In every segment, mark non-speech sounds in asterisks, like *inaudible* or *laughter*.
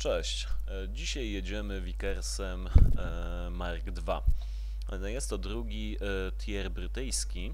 Cześć. E, Dzisiaj jedziemy Vickersem e, Mark II. E, Jest to drugi tier brytyjski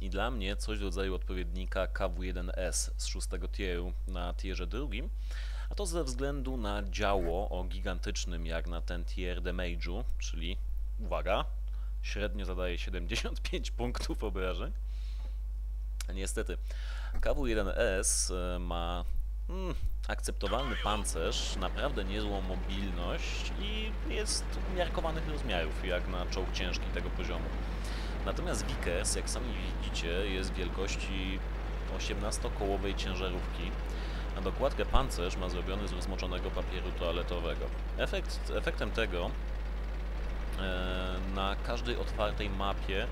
i dla mnie coś w rodzaju odpowiednika KW1S z szóstego tieru na tierze drugim, a to ze względu na działo o gigantycznym jak na ten tier damage'u, czyli, uwaga, średnio zadaje 75 punktów obrażeń. Niestety, KW1S e, ma mm, akceptowalny pancerz, naprawdę niezłą mobilność i jest umiarkowanych rozmiarów, jak na czołg ciężki tego poziomu. Natomiast Vickers, jak sami widzicie, jest wielkości 18-kołowej ciężarówki, a dokładkę pancerz ma zrobiony z rozmoczonego papieru toaletowego. Efekt, efektem tego e, na każdej otwartej mapie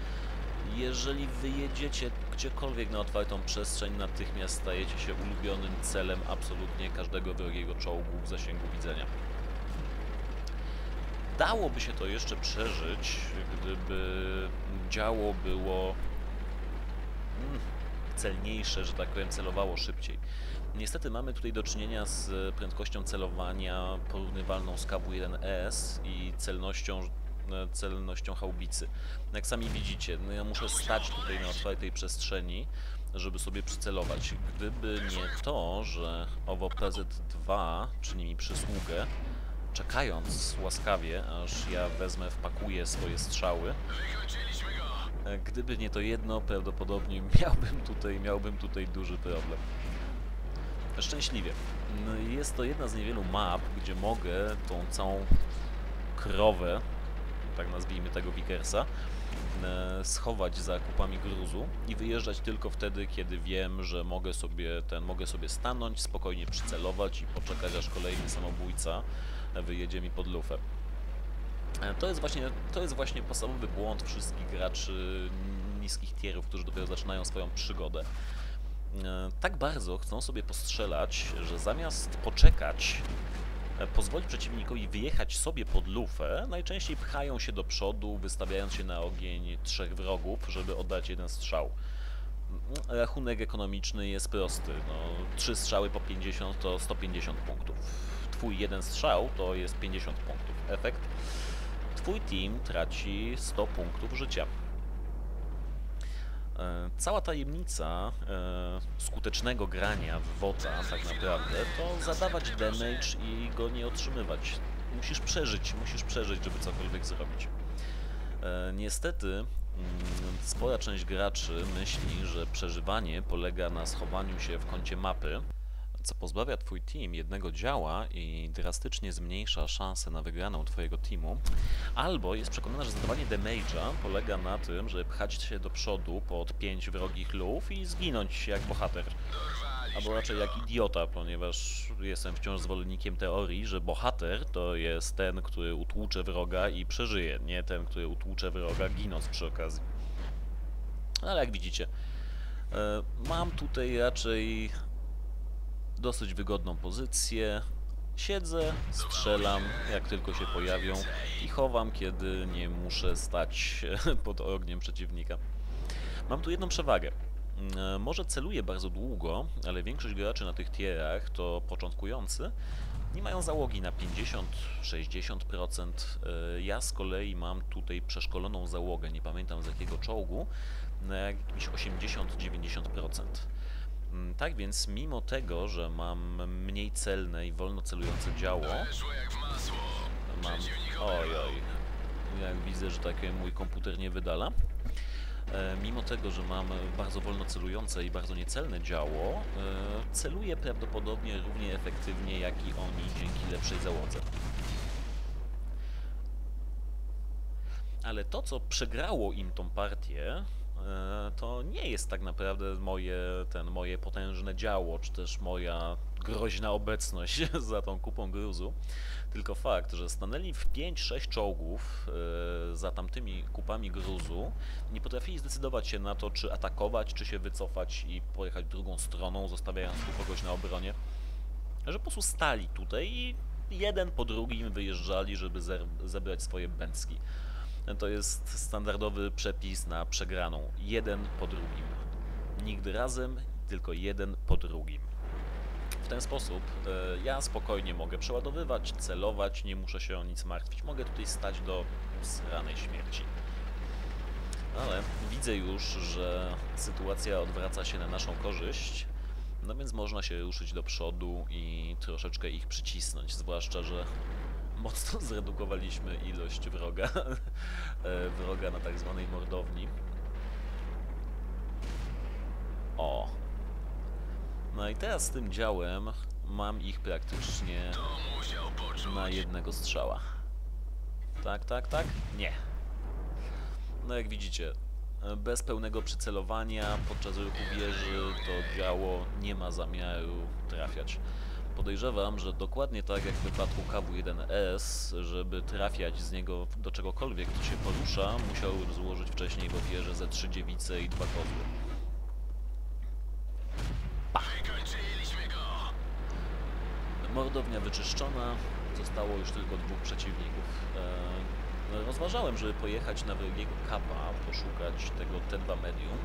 jeżeli wyjedziecie gdziekolwiek na otwartą przestrzeń, natychmiast stajecie się ulubionym celem absolutnie każdego wrogiego czołgu w zasięgu widzenia. Dałoby się to jeszcze przeżyć, gdyby działo było mm, celniejsze, że tak powiem, celowało szybciej. Niestety mamy tutaj do czynienia z prędkością celowania porównywalną z KW1S i celnością celnością haubicy. Jak sami widzicie, no ja muszę stać tutaj na otwartej przestrzeni, żeby sobie przycelować. Gdyby nie to, że owo PZ-2 czyni mi przysługę, czekając łaskawie, aż ja wezmę, wpakuję swoje strzały, e, gdyby nie to jedno, prawdopodobnie miałbym tutaj, miałbym tutaj duży problem. Szczęśliwie. Jest to jedna z niewielu map, gdzie mogę tą całą krowę, tak nazwijmy tego Vickersa, e, schować za kupami gruzu i wyjeżdżać tylko wtedy, kiedy wiem, że mogę sobie ten, mogę sobie stanąć, spokojnie przycelować i poczekać, aż kolejny samobójca wyjedzie mi pod lufę. E, To jest właśnie, to jest właśnie podstawowy błąd wszystkich graczy niskich tierów, którzy dopiero zaczynają swoją przygodę. E, Tak bardzo chcą sobie postrzelać, że zamiast poczekać, pozwolić przeciwnikowi wyjechać sobie pod lufę, najczęściej pchają się do przodu, wystawiając się na ogień trzech wrogów, żeby oddać jeden strzał. Mm, Rachunek ekonomiczny jest prosty. No, trzy strzały po 50 to 150 punktów. Twój jeden strzał to jest 50 punktów. Efekt? Twój team traci 100 punktów życia. E, Cała tajemnica e, skutecznego grania w WOTA tak naprawdę to zadawać damage i go nie otrzymywać. Musisz przeżyć, musisz przeżyć, żeby cokolwiek zrobić. E, Niestety mm, spora część graczy myśli, że przeżywanie polega na schowaniu się w kącie mapy, co pozbawia twój team jednego działa i drastycznie zmniejsza szanse na wygraną twojego teamu, albo jest przekonana, że zadawanie damage'a polega na tym, żeby pchać się do przodu pod pięć wrogich luf i zginąć jak bohater. Albo raczej jak idiota, ponieważ jestem wciąż zwolennikiem teorii, że bohater to jest ten, który utłucze wroga i przeżyje, nie ten, który utłucze wroga ginąc przy okazji. Ale jak widzicie, e, mam tutaj raczej dosyć wygodną pozycję. Siedzę, strzelam jak tylko się pojawią i chowam, kiedy nie muszę stać *laughs* pod ogniem przeciwnika. Mam tu jedną przewagę. Mm, Może celuję bardzo długo, ale większość graczy na tych tierach to początkujący. Nie mają załogi na 50-60%. E, Ja z kolei mam tutaj przeszkoloną załogę, nie pamiętam z jakiego czołgu, na jakieś 80-90%. Mm, Tak więc, mimo tego, że mam mniej celne i wolno celujące działo, mam. Oj, oj. Jak widzę, że tak mój komputer nie wydala. E, mimo tego, że mam bardzo wolno celujące i bardzo niecelne działo, e, celuję prawdopodobnie równie efektywnie jak i oni dzięki lepszej załodze. Ale to, co przegrało im tą partię, to nie jest tak naprawdę moje, ten, moje potężne działo, czy też moja groźna obecność *laughs* za tą kupą gruzu, tylko fakt, że stanęli w 5-6 czołgów e, za tamtymi kupami gruzu, nie potrafili zdecydować się na to, czy atakować, czy się wycofać i pojechać drugą stroną, zostawiając tu kogoś na obronie, że po prostu stali tutaj i jeden po drugim wyjeżdżali, żeby zebrać swoje bęcki. To jest standardowy przepis na przegraną. Jeden po drugim. Nigdy razem, tylko jeden po drugim. w ten sposób e, ja spokojnie mogę przeładowywać, celować, nie muszę się o nic martwić. Mogę tutaj stać do sranej śmierci. Ale widzę już, że sytuacja odwraca się na naszą korzyść, no więc można się ruszyć do przodu i troszeczkę ich przycisnąć, zwłaszcza, że mocno *laughs* zredukowaliśmy ilość wroga, *laughs* e, wroga na tak zwanej mordowni. O. No i teraz z tym działem mam ich praktycznie na jednego strzała. Tak, tak, tak? Nie. No jak widzicie, e, bez pełnego przycelowania podczas ruchu wieży to działo nie ma zamiaru trafiać. Podejrzewam, że dokładnie tak jak w wypadku KW-1S, żeby trafiać z niego do czegokolwiek, co się porusza, musiał złożyć wcześniej w ofierze ze trzy dziewice i dwa kozły. Mordownia wyczyszczona, zostało już tylko dwóch przeciwników. E, rozważałem, żeby pojechać na Wrogiego Kapa, poszukać tego T2 Medium,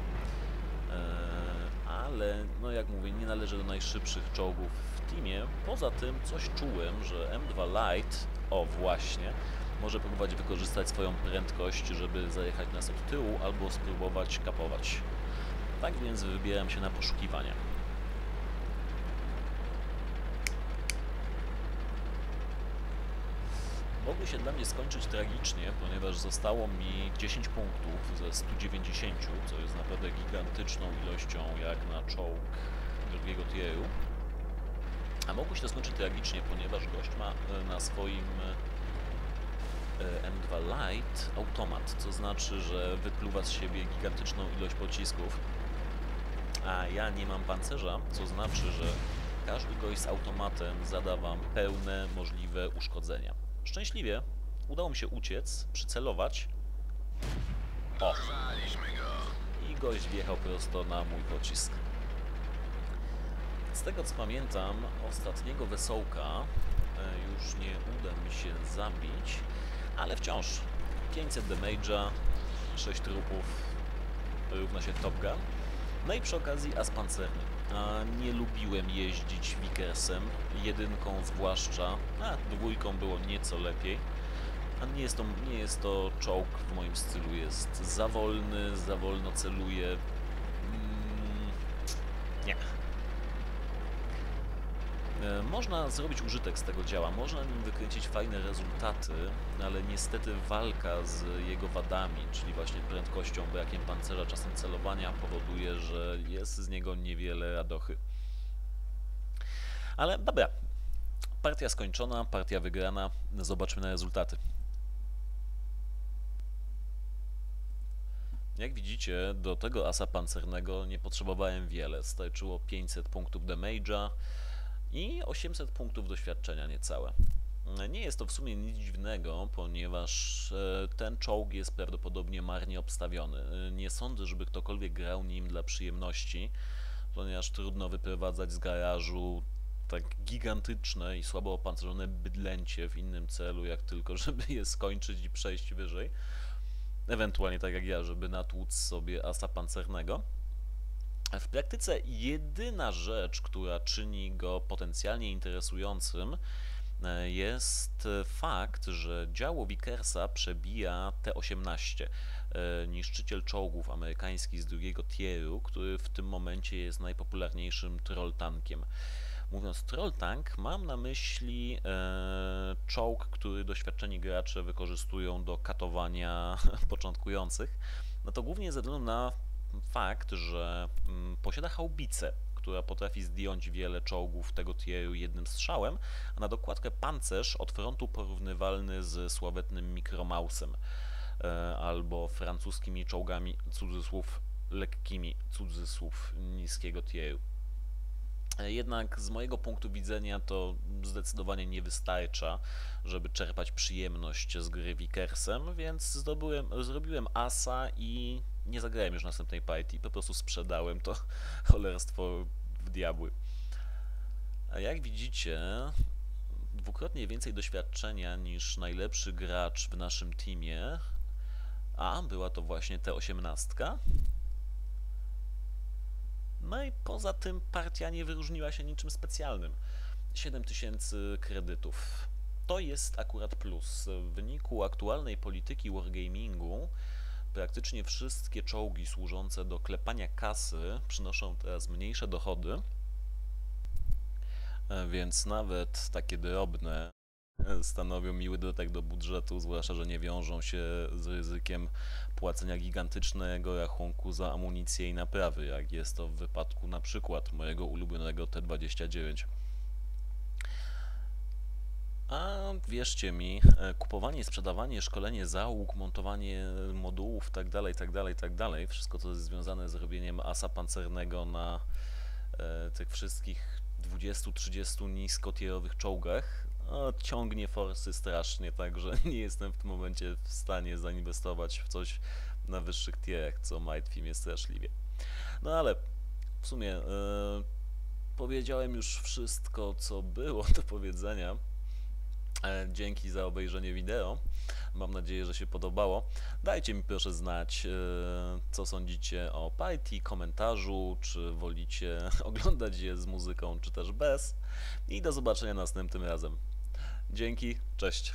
e, ale no jak mówię, nie należy do najszybszych czołgów w teamie. Poza tym coś czułem, że M2 Light, o właśnie, może próbować wykorzystać swoją prędkość, żeby zajechać nas od tyłu albo spróbować kapować. Tak więc wybieram się na poszukiwania. mogły się dla mnie skończyć tragicznie, ponieważ zostało mi 10 punktów ze 190, co jest naprawdę gigantyczną ilością jak na czołg drugiego tieru. A mogło się to skończyć tragicznie, ponieważ gość ma e, na swoim e, M2 Light automat, co znaczy, że wypluwa z siebie gigantyczną ilość pocisków, a ja nie mam pancerza, co znaczy, że każdy gość z automatem zada wam pełne możliwe uszkodzenia. Szczęśliwie udało mi się uciec, przycelować. O! I gość wjechał prosto na mój pocisk. Z tego co pamiętam, ostatniego wesołka e, już nie uda mi się zabić, ale wciąż 500 damage'a, 6 trupów równa się Top Gun. No i przy okazji as pancerny. Nie lubiłem jeździć Wikersem, jedynką zwłaszcza, a dwójką było nieco lepiej. A nie jest, to, nie jest to czołg w moim stylu, jest za wolny, za wolno celuje. Mm, nie. Można zrobić użytek z tego działa, można nim wykręcić fajne rezultaty, ale niestety walka z jego wadami, czyli właśnie prędkością, brakiem pancerza, czasem celowania powoduje, że jest z niego niewiele radochy. Ale dobra, partia skończona, partia wygrana, zobaczmy na rezultaty. Jak widzicie, do tego asa pancernego nie potrzebowałem wiele, starczyło 500 punktów damage'a, i 800 punktów doświadczenia niecałe. Nie jest to w sumie nic dziwnego, ponieważ e, ten czołg jest prawdopodobnie marnie obstawiony. E, nie sądzę, żeby ktokolwiek grał nim dla przyjemności, ponieważ trudno wyprowadzać z garażu tak gigantyczne i słabo opancerzone bydlęcie w innym celu, jak tylko *laughs* żeby je skończyć i przejść wyżej. Ewentualnie tak jak ja, żeby natłuc sobie asa pancernego. W praktyce jedyna rzecz, która czyni go potencjalnie interesującym, e, jest fakt, że działo Vickersa przebija T-18, e, niszczyciel czołgów amerykański z drugiego tieru, który w tym momencie jest najpopularniejszym troll tankiem. Mówiąc troll tank, mam na myśli e, czołg, który doświadczeni gracze wykorzystują do katowania *laughs* początkujących. No to głównie ze względu na fakt, że mm, posiada haubicę, która potrafi zdjąć wiele czołgów tego tieru jednym strzałem, a na dokładkę pancerz od frontu porównywalny z sławetnym mikromausem e, albo francuskimi czołgami, cudzysłów, lekkimi, cudzysłów niskiego tieru. E, jednak z mojego punktu widzenia to zdecydowanie nie wystarcza, żeby czerpać przyjemność z gry więc zdobyłem, zrobiłem asa i nie zagrałem już następnej partii, po prostu sprzedałem to *laughs* cholerstwo w diabły. A jak widzicie, dwukrotnie więcej doświadczenia niż najlepszy gracz w naszym teamie, a była to właśnie T18. No i poza tym partia nie wyróżniła się niczym specjalnym. 7000 kredytów. To jest akurat plus. W wyniku aktualnej polityki wargamingu praktycznie wszystkie czołgi służące do klepania kasy przynoszą teraz mniejsze dochody, e, więc nawet takie drobne e, stanowią miły dodatek do budżetu, zwłaszcza, że nie wiążą się z ryzykiem płacenia gigantycznego rachunku za amunicję i naprawy, jak jest to w wypadku na przykład mojego ulubionego T-29. A wierzcie mi, e, kupowanie, sprzedawanie, szkolenie załóg, montowanie modułów tak itd., itd., itd., wszystko co jest związane z robieniem asa pancernego na e, tych wszystkich 20-30 niskotierowych czołgach, no, ciągnie forsy strasznie, także *laughs* nie jestem w tym momencie w stanie zainwestować w coś na wyższych tierach, co martwi mnie straszliwie. No ale w sumie e, powiedziałem już wszystko, co było do powiedzenia. E, Dzięki za obejrzenie wideo. Mam nadzieję, że się podobało. Dajcie mi proszę znać, e, co sądzicie o partii, komentarzu, czy wolicie *laughs* oglądać je z muzyką, czy też bez. I do zobaczenia następnym razem. Dzięki, cześć.